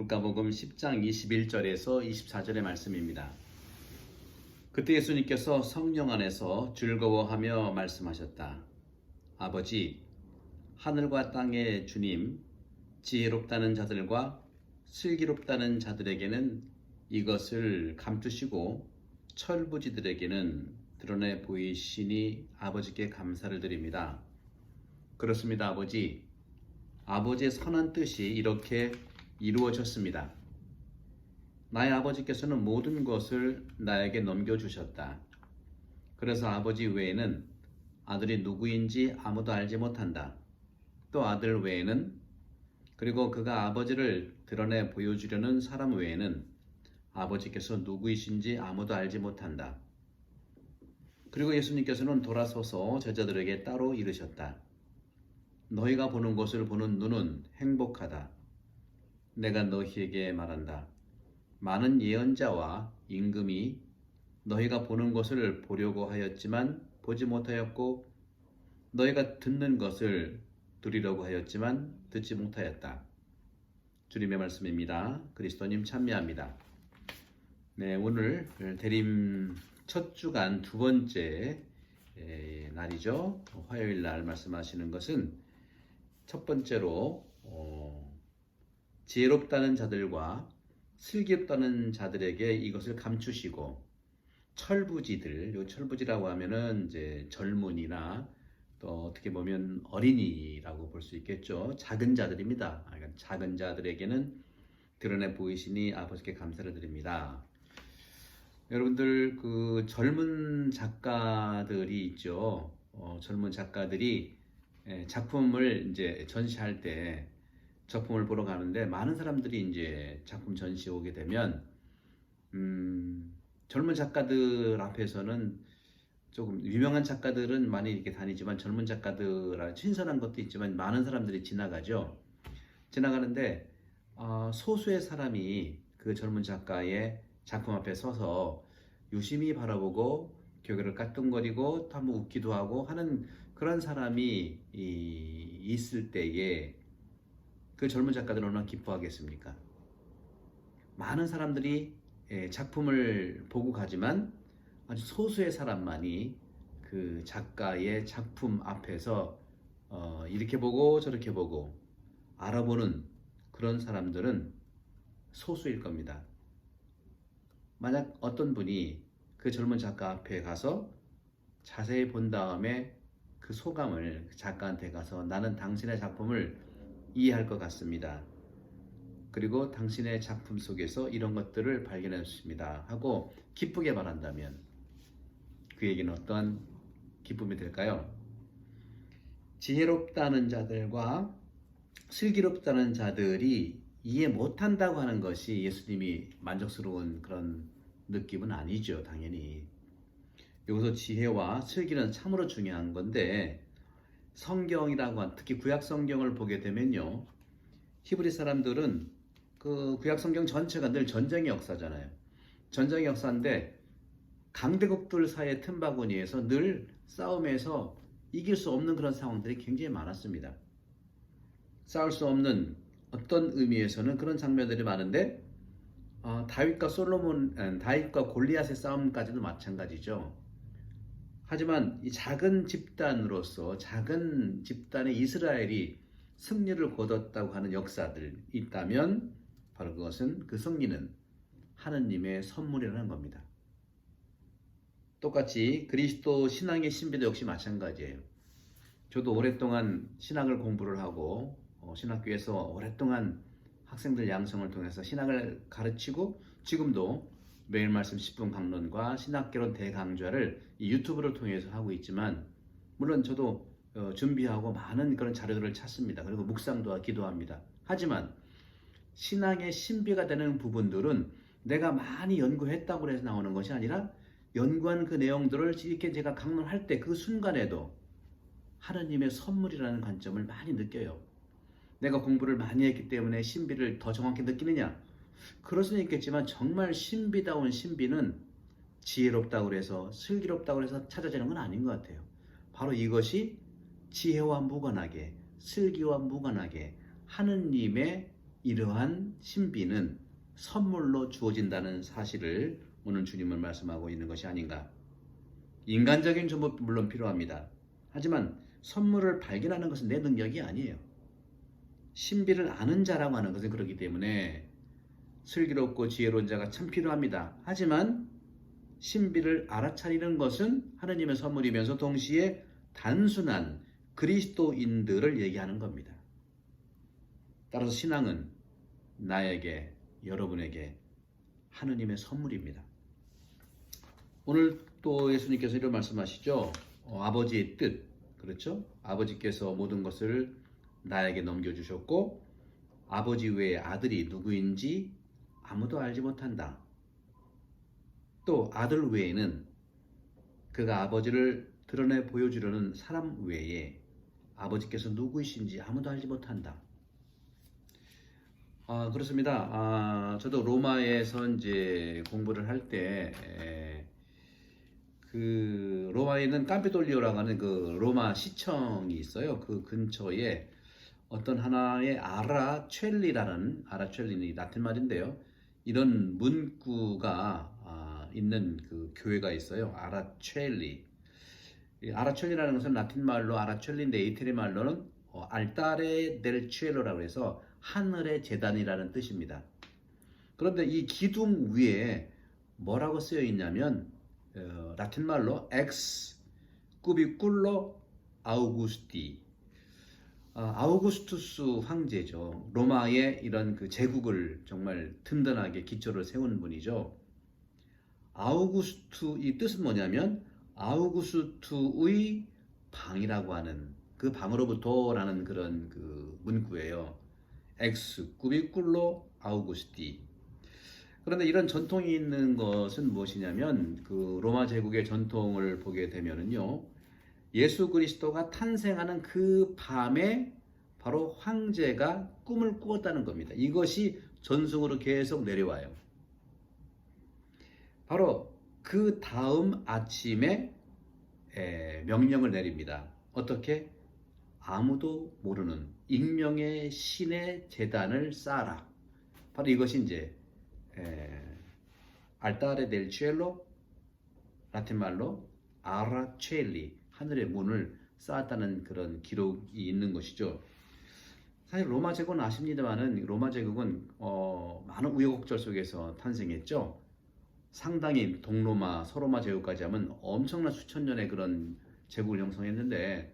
luka복음 10장 21절에서 24절의 말씀입니다. 그때 예수님께서 성령 안에서 즐거워하며 말씀하셨다. 아버지, 하늘과 땅의 주님, 지혜롭다는 자들과 슬기롭다는 자들에게는 이것을 감추시고 철부지들에게는 드러내 보이시니 아버지께 감사를 드립니다. 그렇습니다, 아버지. 아버지의 선한 뜻이 이렇게 이루어졌습니다. 나의 아버지께서는 모든 것을 나에게 넘겨주셨다. 그래서 아버지 외에는 아들이 누구인지 아무도 알지 못한다. 또 아들 외에는 그리고 그가 아버지를 드러내 보여주려는 사람 외에는 아버지께서 누구이신지 아무도 알지 못한다. 그리고 예수님께서는 돌아서서 제자들에게 따로 이르셨다. 너희가 보는 것을 보는 눈은 행복하다. 내가 너희에게 말한다. 많은 예언자와 임금이 너희가 보는 것을 보려고 하였지만 보지 못하였고 너희가 듣는 것을 들으려고 하였지만 듣지 못하였다. 주님의 말씀입니다. 그리스도님 참여합니다. 네, 오늘 대림 첫 주간 두 번째 에, 날이죠. 화요일 날 말씀하시는 것은 첫 번째로 어, 지혜롭다는 자들과 슬기롭다는 자들에게 이것을 감추시고 철부지들, 요 철부지라고 하면은 이제 젊은이나 또 어떻게 보면 어린이라고 볼 수 있겠죠. 작은 자들입니다. 그러니까 작은 자들에게는 드러내 보이시니 아버지께 감사를 드립니다. 여러분들 그 젊은 작가들이 있죠. 어, 젊은 작가들이 예, 작품을 이제 전시할 때 작품을 보러 가는데 많은 사람들이 이제 작품 전시에 오게 되면 음, 젊은 작가들 앞에서는 조금 유명한 작가들은 많이 이렇게 다니지만 젊은 작가들 신선한 것도 있지만 많은 사람들이 지나가죠. 지나가는데 어, 소수의 사람이 그 젊은 작가의 작품 앞에 서서 유심히 바라보고 교계를 까뚱거리고 또 한번 웃기도 하고 하는 그런 사람이 이, 있을 때에 그 젊은 작가들은 얼마나 기뻐하겠습니까? 많은 사람들이 예, 작품을 보고 가지만 아주 소수의 사람만이 그 작가의 작품 앞에서 어, 이렇게 보고 저렇게 보고 알아보는 그런 사람들은 소수일 겁니다. 만약 어떤 분이 그 젊은 작가 앞에 가서 자세히 본 다음에 그 소감을 그 작가한테 가서 나는 당신의 작품을 이해할 것 같습니다. 그리고 당신의 작품 속에서 이런 것들을 발견했습니다. 하고 기쁘게 말한다면 그에게는 어떠한 기쁨이 될까요? 지혜롭다는 자들과 슬기롭다는 자들이 이해 못한다고 하는 것이 예수님이 만족스러운 그런 느낌은 아니죠, 당연히. 여기서 지혜와 슬기는 참으로 중요한 건데 성경이라고 한 특히 구약 성경을 보게 되면요. 히브리 사람들은 그 구약 성경 전체가 늘 전쟁의 역사잖아요. 전쟁의 역사인데 강대국들 사이의 틈바구니에서 늘 싸움에서 이길 수 없는 그런 상황들이 굉장히 많았습니다. 싸울 수 없는 어떤 의미에서는 그런 장면들이 많은데 어, 다윗과 솔로몬, 아, 다윗과 골리앗의 싸움까지도 마찬가지죠. 하지만 이 작은 집단으로서 작은 집단의 이스라엘이 승리를 거뒀다고 하는 역사들 있다면 바로 그것은 그 승리는 하느님의 선물이라는 겁니다. 똑같이 그리스도 신앙의 신비도 역시 마찬가지예요. 저도 오랫동안 신학을 공부를 하고 어, 신학교에서 오랫동안 학생들 양성을 통해서 신학을 가르치고 지금도 매일 말씀 10분 강론과 신학개론 대강좌를 이 유튜브를 통해서 하고 있지만 물론 저도 어, 준비하고 많은 그런 자료들을 찾습니다. 그리고 묵상도 기도합니다. 하지만 신앙의 신비가 되는 부분들은 내가 많이 연구했다고 해서 나오는 것이 아니라 연구한 그 내용들을 이렇게 제가 강론할 때 그 순간에도 하나님의 선물이라는 관점을 많이 느껴요. 내가 공부를 많이 했기 때문에 신비를 더 정확히 느끼느냐? 그럴 수는 있겠지만 정말 신비다운 신비는 지혜롭다고 해서 슬기롭다고 해서 찾아지는 건 아닌 것 같아요. 바로 이것이 지혜와 무관하게 슬기와 무관하게 하느님의 이러한 신비는 선물로 주어진다는 사실을 오늘 주님은 말씀하고 있는 것이 아닌가. 인간적인 정보 물론 필요합니다. 하지만 선물을 발견하는 것은 내 능력이 아니에요. 신비를 아는 자라고 하는 것은 그렇기 때문에 슬기롭고 지혜로운 자가 참 필요합니다. 하지만 신비를 알아차리는 것은 하느님의 선물이면서 동시에 단순한 그리스도인들을 얘기하는 겁니다. 따라서 신앙은 나에게 여러분에게 하느님의 선물입니다. 오늘 또 예수님께서 이런 말씀하시죠. 어, 아버지의 뜻 그렇죠? 아버지께서 모든 것을 나에게 넘겨주셨고 아버지 외에 아들이 누구인지 아무도 알지 못한다. 또 아들 외에는 그가 아버지를 드러내 보여주려는 사람 외에 아버지께서 누구이신지 아무도 알지 못한다. 아 그렇습니다. 아 저도 로마에서 이제 공부를 할 때 그 로마에 있는 깜피돌리오라고 하는 그 로마 시청이 있어요. 그 근처에 어떤 하나의 아라첼리라는 아라첼리는 라틴 말인데요. 이런 문구가 아, 있는 그 교회가 있어요. 아라첼리. 이 아라첼리라는 것은 라틴 말로 아라첼리인데 이태리 말로는 어, 알타레 델 치엘로라고 해서 하늘의 재단이라는 뜻입니다. 그런데 이 기둥 위에 뭐라고 쓰여 있냐면 어, 라틴 말로 엑스 꾸비꿀로 아우구스티 아, 아우구스투스 황제죠. 로마의 이런 그 제국을 정말 든든하게 기초를 세운 분이죠. 아우구스투 이 뜻은 뭐냐면 아우구스투의 방이라고 하는 그 방으로부터라는 그런 그 문구예요. 엑스 꾸비꿀로 아우구스티. 그런데 이런 전통이 있는 것은 무엇이냐면 그 로마 제국의 전통을 보게 되면은요. 예수 그리스도가 탄생하는 그 밤에 바로 황제가 꿈을 꾸었다는 겁니다. 이것이 전승으로 계속 내려와요. 바로 그 다음 아침에 에, 명령을 내립니다. 어떻게? 아무도 모르는 익명의 신의 재단을 쌓아라. 바로 이것이 이제 에, 알타레 델 치엘로 라틴 말로 아라첼리 하늘의 문을 쌓았다는 그런 기록이 있는 것이죠. 사실 로마 제국은 아십니다만은 로마 제국은 어, 많은 우여곡절 속에서 탄생했죠. 상당히 동로마, 서로마 제국까지 하면 엄청난 수천 년의 그런 제국을 형성했는데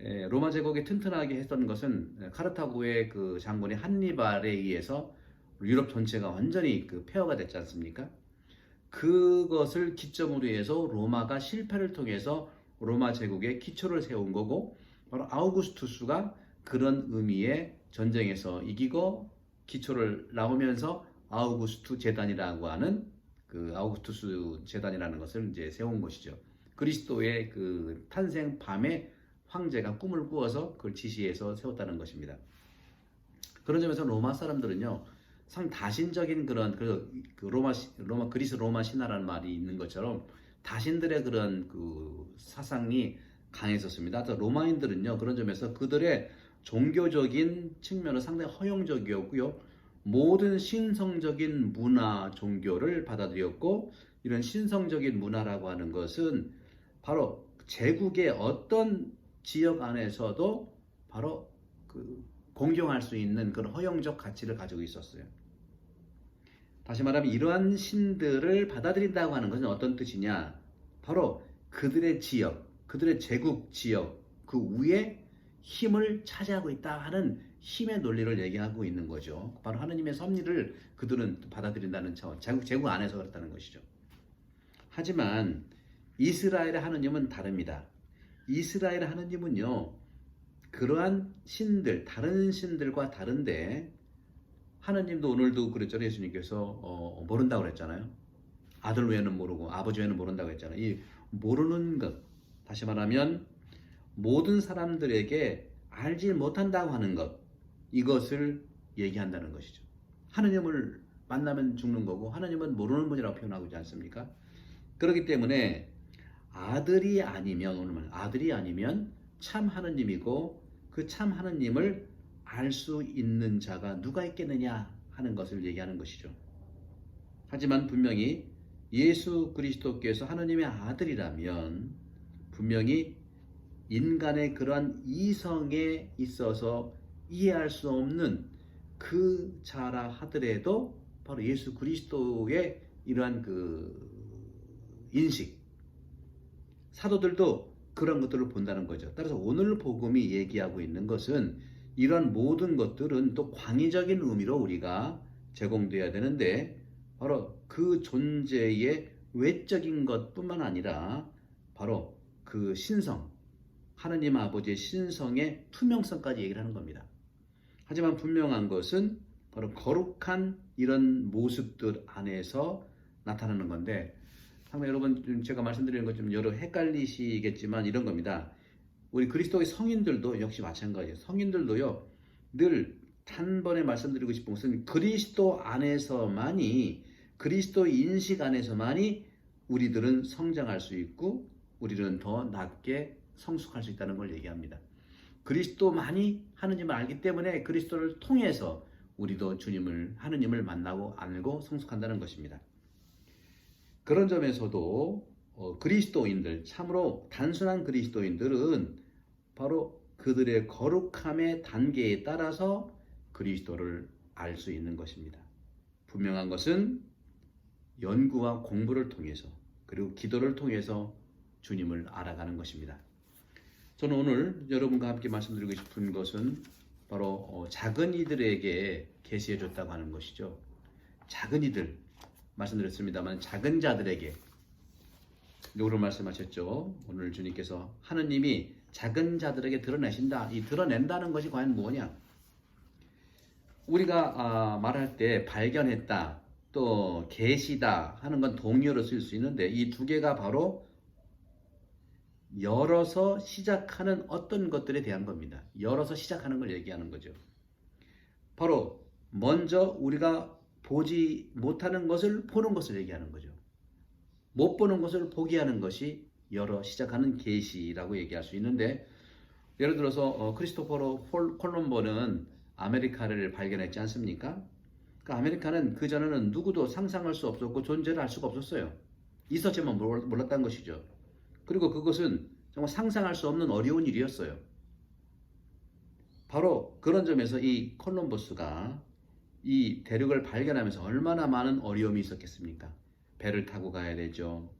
에, 로마 제국이 튼튼하게 했던 것은 카르타고의 그 장군이 한니발에 의해서 유럽 전체가 완전히 그 폐허가 됐지 않습니까? 그것을 기점으로 해서 로마가 실패를 통해서 로마 제국의 기초를 세운 거고 바로 아우구스투스가 그런 의미의 전쟁에서 이기고 기초를 나오면서 아우구스투 재단이라고 하는 그 아우구스투스 재단이라는 것을 이제 세운 것이죠. 그리스도의 그 탄생 밤에 황제가 꿈을 꾸어서 그걸 지시해서 세웠다는 것입니다. 그런 점에서 로마 사람들은요, 상 다신적인 그런 그, 그 로마 로마 그리스 로마 신화라는 말이 있는 것처럼 다신들의 그런 그 사상이 강했었습니다. 또 로마인들은요 그런 점에서 그들의 종교적인 측면은 상당히 허용적이었고요. 모든 신성적인 문화 종교를 받아들였고 이런 신성적인 문화라고 하는 것은 바로 제국의 어떤 지역 안에서도 바로 그 공경할 수 있는 그런 허용적 가치를 가지고 있었어요. 다시 말하면 이러한 신들을 받아들인다고 하는 것은 어떤 뜻이냐? 바로 그들의 지역, 그들의 제국 지역 그 위에 힘을 차지하고 있다 하는 힘의 논리를 얘기하고 있는 거죠. 바로 하느님의 섭리를 그들은 받아들인다는 차원, 제국, 제국 안에서 그렇다는 것이죠. 하지만 이스라엘의 하느님은 다릅니다. 이스라엘의 하느님은요, 그러한 신들, 다른 신들과 다른데, 하느님도 오늘도 그랬잖아요. 예수님께서 어, 모른다고 그랬잖아요. 아들 외에는 모르고 아버지 외에는 모른다고 했잖아요. 이 모르는 것, 다시 말하면 모든 사람들에게 알지 못한다고 하는 것, 이것을 얘기한다는 것이죠. 하느님을 만나면 죽는 거고 하느님은 모르는 분이라고 표현하고 있지 않습니까? 그렇기 때문에 아들이 아니면 오늘 말 아들이 아니면 참 하느님이고 그 참 하느님을 알 수 있는 자가 누가 있겠느냐 하는 것을 얘기하는 것이죠. 하지만 분명히 예수 그리스도께서 하나님의 아들이라면 분명히 인간의 그러한 이성에 있어서 이해할 수 없는 그 자라 하더라도 바로 예수 그리스도의 이러한 그 인식 사도들도 그런 것들을 본다는 거죠. 따라서 오늘 복음이 얘기하고 있는 것은 이런 모든 것들은 또 광의적인 의미로 우리가 제공돼야 되는데 바로 그 존재의 외적인 것뿐만 아니라 바로 그 신성 하느님 아버지의 신성의 투명성까지 얘기를 하는 겁니다. 하지만 분명한 것은 바로 거룩한 이런 모습들 안에서 나타나는 건데 상당히 여러분 좀 제가 말씀드리는 것 좀 여러 헷갈리시겠지만 이런 겁니다. 우리 그리스도의 성인들도 역시 마찬가지예요. 성인들도요 늘 단번에 말씀드리고 싶은 것은 그리스도 안에서만이 그리스도 인식 안에서만이 우리들은 성장할 수 있고 우리는 더 낮게 성숙할 수 있다는 걸 얘기합니다. 그리스도만이 하느님을 알기 때문에 그리스도를 통해서 우리도 주님을 하느님을 만나고 알고 성숙한다는 것입니다. 그런 점에서도 어, 그리스도인들 참으로 단순한 그리스도인들은 바로 그들의 거룩함의 단계에 따라서 그리스도를 알 수 있는 것입니다. 분명한 것은 연구와 공부를 통해서 그리고 기도를 통해서 주님을 알아가는 것입니다. 저는 오늘 여러분과 함께 말씀드리고 싶은 것은 바로 어, 작은 이들에게 계시해 줬다고 하는 것이죠. 작은 이들 말씀드렸습니다만 작은 자들에게 누구를 말씀하셨죠? 오늘 주님께서 하느님이 작은 자들에게 드러내신다. 이 드러낸다는 것이 과연 뭐냐? 우리가 아, 말할 때 발견했다, 또 계시다 하는 건 동의어로 쓸 수 있는데 이 두 개가 바로 열어서 시작하는 어떤 것들에 대한 겁니다. 열어서 시작하는 걸 얘기하는 거죠. 바로 먼저 우리가 보지 못하는 것을 보는 것을 얘기하는 거죠. 못 보는 것을 보게 하는 것이 열어 시작하는 계시라고 얘기할 수 있는데 예를 들어서 어, 크리스토퍼로 콜롬보는 아메리카를 발견했지 않습니까? 그 아메리카는 그 전에는 누구도 상상할 수 없었고 존재를 알 수가 없었어요. 있었지만 몰랐다는 것이죠. 그리고 그것은 정말 상상할 수 없는 어려운 일이었어요. 바로 그런 점에서 이 콜럼버스가 이 대륙을 발견하면서 얼마나 많은 어려움이 있었겠습니까? 배를 타고 가야 되죠.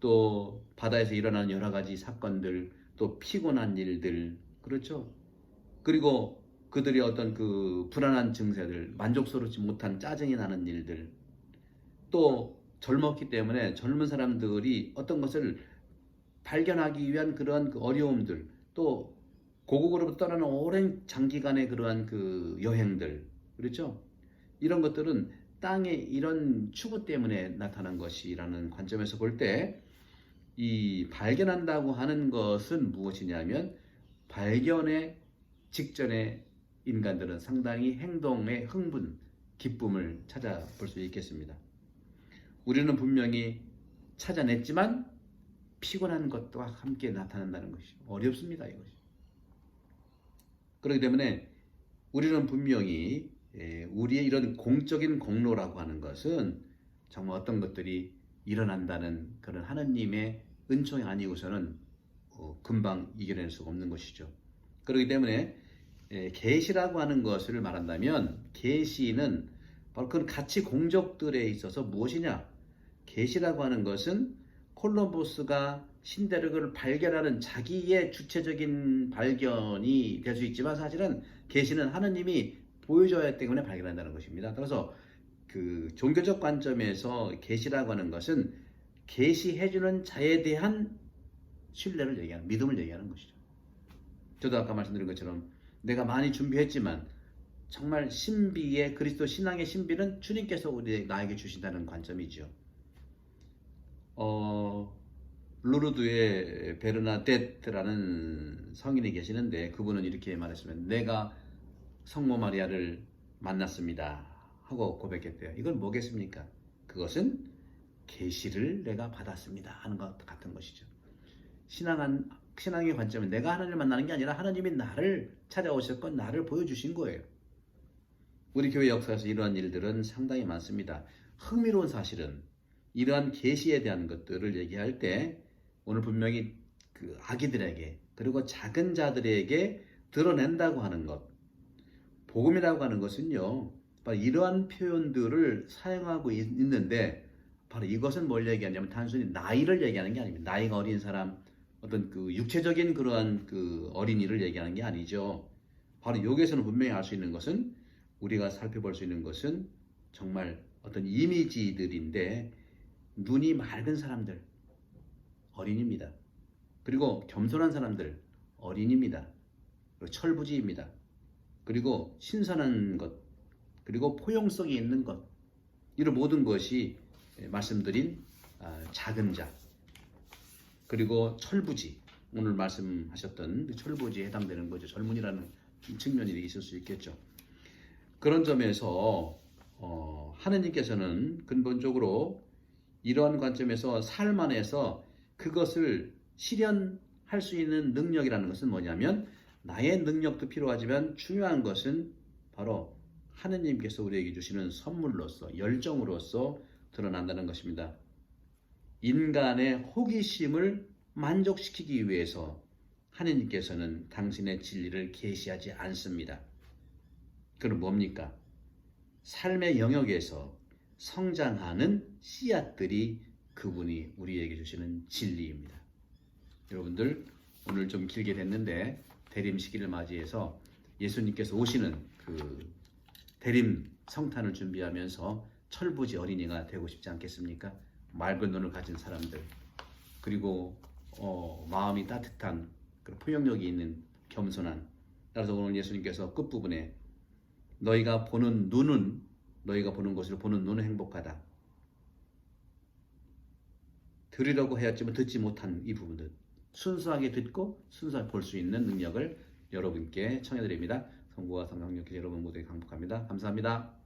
또 바다에서 일어나는 여러 가지 사건들, 또 피곤한 일들, 그렇죠? 그리고 그들이 어떤 그 불안한 증세들, 만족스럽지 못한 짜증이 나는 일들, 또 젊었기 때문에 젊은 사람들이 어떤 것을 발견하기 위한 그러한 그 어려움들, 또 고국으로부터 떠나는 오랜 장기간의 그러한 그 여행들, 그렇죠? 이런 것들은 땅의 이런 추구 때문에 나타난 것이라는 관점에서 볼 때 이 발견한다고 하는 것은 무엇이냐면 발견의 직전에 인간들은 상당히 행동의 흥분, 기쁨을 찾아볼 수 있겠습니다. 우리는 분명히 찾아냈지만 피곤한 것과 함께 나타난다는 것이 어렵습니다. 이것이. 그렇기 때문에 우리는 분명히 예, 우리의 이런 공적인 공로라고 하는 것은 정말 어떤 것들이 일어난다는 그런 하느님의 은총이 아니고서는 어, 금방 이겨낼 수가 없는 것이죠. 그렇기 때문에 예, 계시라고 하는 것을 말한다면 계시는 바로 그런 가치 공적들에 있어서 무엇이냐? 계시라고 하는 것은 콜럼버스가 신대륙을 발견하는 자기의 주체적인 발견이 될 수 있지만 사실은 계시는 하느님이 보여줘야 때문에 발견한다는 것입니다. 따라서 그 종교적 관점에서 계시라고 하는 것은 계시해주는 자에 대한 신뢰를 얘기하는 믿음을 얘기하는 것이죠. 저도 아까 말씀드린 것처럼 내가 많이 준비했지만 정말 신비의 그리스도 신앙의 신비는 주님께서 우리 나에게 주신다는 관점이죠. 어, 루르드의 베르나데트라는 성인이 계시는데 그분은 이렇게 말했으면 내가 성모 마리아를 만났습니다 하고 고백했대요. 이건 뭐겠습니까? 그것은 계시를 내가 받았습니다 하는 것 같은 것이죠. 신앙한 신앙의 관점은 내가 하나님을 만나는 게 아니라 하나님이 나를 찾아오셨건 나를 보여주신 거예요. 우리 교회 역사에서 이러한 일들은 상당히 많습니다. 흥미로운 사실은 이러한 계시에 대한 것들을 얘기할 때 오늘 분명히 그 아기들에게 그리고 작은 자들에게 드러낸다고 하는 것 복음이라고 하는 것은요 바로 이러한 표현들을 사용하고 있- 있는데 바로 이것은 뭘 얘기하냐면 단순히 나이를 얘기하는 게 아닙니다 나이가 어린 사람 어떤 그 육체적인 그러한 그 어린이를 얘기하는 게 아니죠 바로 여기에서는 분명히 알 수 있는 것은 우리가 살펴볼 수 있는 것은 정말 어떤 이미지들인데 눈이 맑은 사람들 어린입니다. 그리고 겸손한 사람들 어린입니다. 그리고 철부지입니다. 그리고 신선한 것 그리고 포용성이 있는 것 이런 모든 것이 말씀드린 아, 작은 자 그리고 철부지 오늘 말씀하셨던 그 철부지에 해당되는 거죠. 젊은이라는 측면이 있을 수 있겠죠. 그런 점에서 어, 하느님께서는 근본적으로 이러한 관점에서 삶 안에서 그것을 실현할 수 있는 능력이라는 것은 뭐냐면 나의 능력도 필요하지만 중요한 것은 바로 하느님께서 우리에게 주시는 선물로서 열정으로서 드러난다는 것입니다. 인간의 호기심을 만족시키기 위해서 하느님께서는 당신의 진리를 계시하지 않습니다. 그럼 뭡니까? 삶의 영역에서 성장하는 씨앗들이 그분이 우리에게 주시는 진리입니다. 여러분들 오늘 좀 길게 됐는데 대림 시기를 맞이해서 예수님께서 오시는 그 대림 성탄을 준비하면서 철부지 어린이가 되고 싶지 않겠습니까? 맑은 눈을 가진 사람들 그리고 어, 마음이 따뜻한 그런 포용력이 있는 겸손한 따라서 오늘 예수님께서 끝부분에 너희가 보는 눈은 너희가 보는 것을 보는 눈은 행복하다. 들으려고 하였지만 듣지 못한 이 부분들 순수하게 듣고 순수하게 볼 수 있는 능력을 여러분께 청해드립니다. 성부와 성령님께 여러분 모두에 강복합니다. 감사합니다.